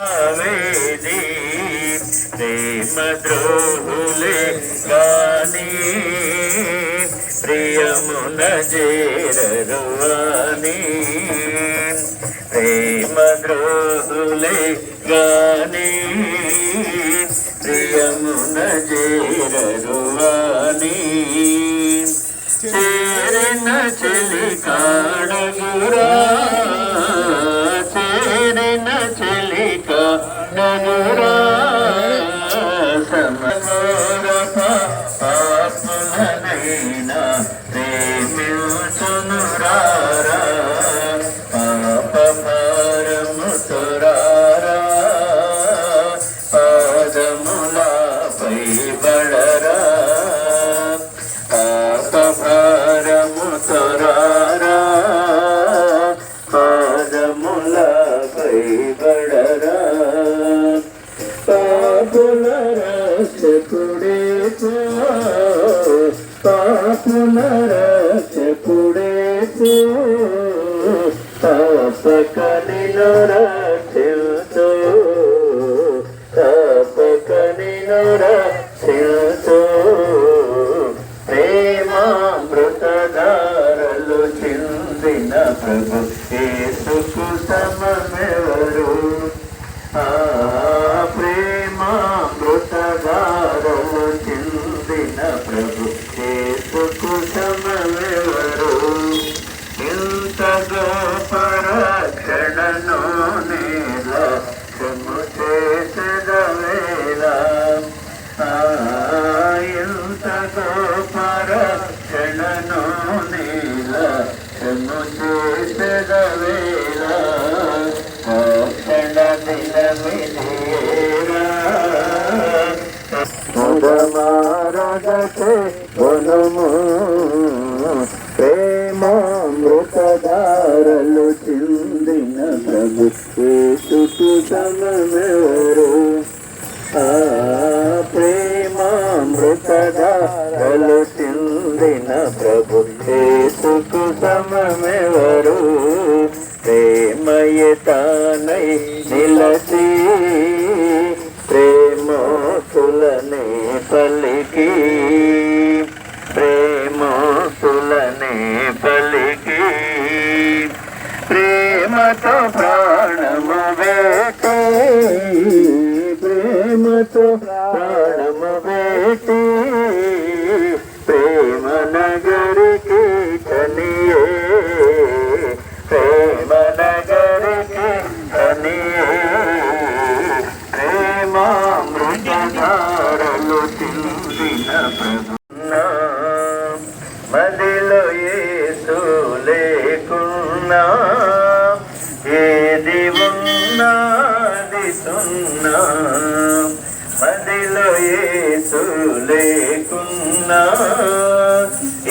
వేది ప్రేమ ద్రోహులే గాని ప్రియమున చేరరువాని ప్రేమ ద్రోహులే గాని ప్రియమున చేరరువాని. చేరిన చెలి కాడగురా చేరిన చెలి కాడగురా సమగోరప పాపులనైనా ప్రేమించునురారా పాప తురారా పాదములపై బడరా పాపభారము తొరారా పాదములపై బడరా పాపుల రక్షకుడే పాపుల రక్షకుడే పాపక నిను రక్షించు పాపక నిను రక్షించు ప్రేమామృతధారలు చిందిన ప్రభు. యేసుకు సమమెవరు చేసద వేళ రక్షణ దినమిదేరా ముదమారగతే గుణము ప్రేమామృతధారలు చిందిన ప్రభు. యేసుకు సమమెవరు? ఆ ప్రేమామృతధారలు చిందిన ప్రభు. पल की प्रेम सुलने पलकी प्रेम तो प्रा మదిలో ఏసు లేకున్నా ఏది ఉన్నది సున్నా. మదిలో ఏసు లేకున్నా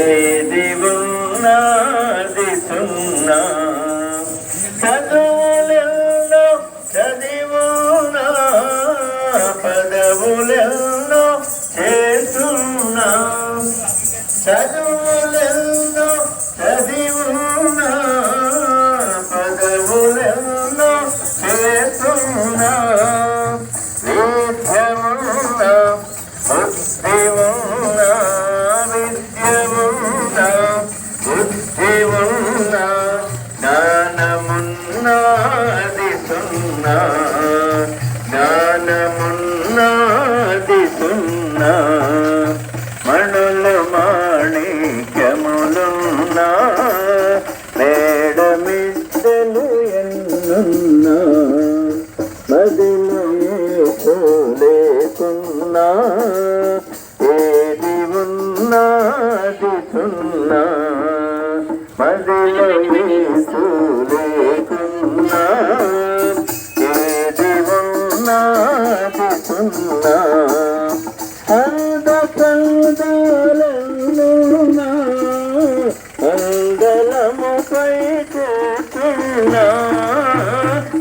ఏది ఉన్నది సున్నా. చదువులెన్నో చదివునా పదవులెన్నో Sadly, ఎన్నున్నా మదిలో లేకున్నా ఏది ఉన్నది సున్నా. మదిలో లేకున్నా ఏది ఉన్నది సున్నా. అందకందాలన్నునా అందలముపై కూర్చున్నా.